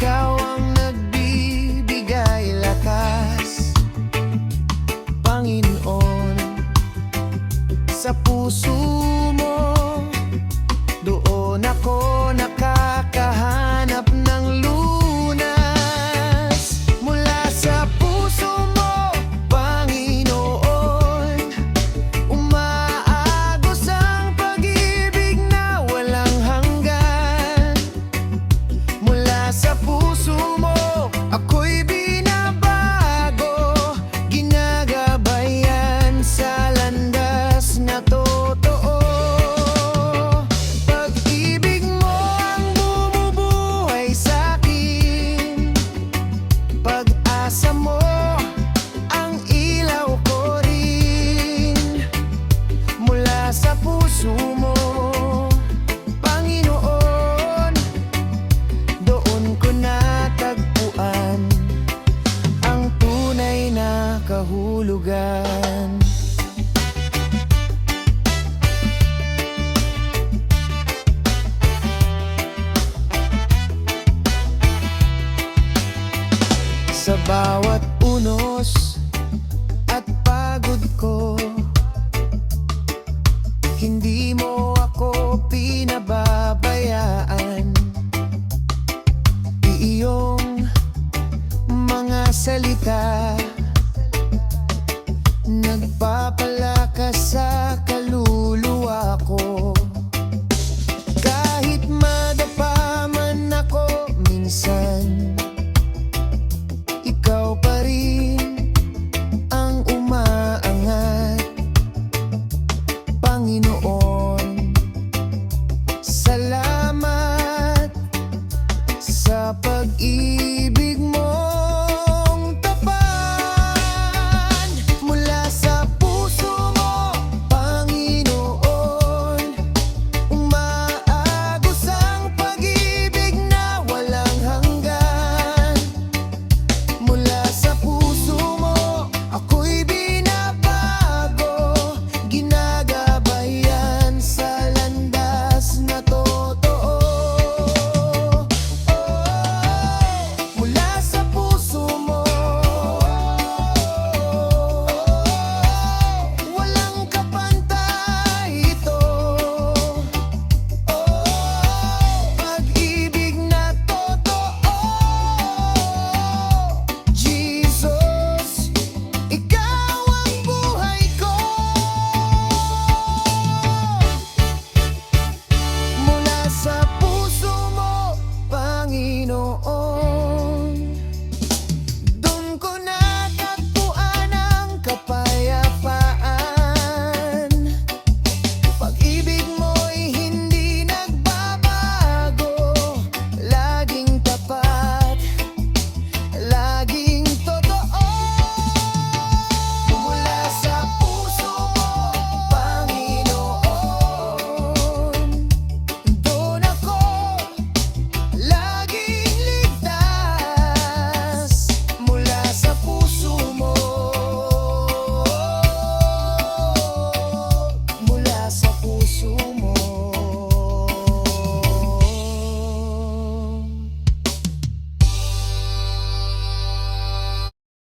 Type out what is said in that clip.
Ikaw ang nagbibigay lakas Panginoon Sa puso unos at pagod ko. Hindi mo ako pinababayaan. Iyong mga salita Nagpapalakas sa kaluluwa ko. Kahit madapa man ako minsan Panginoon.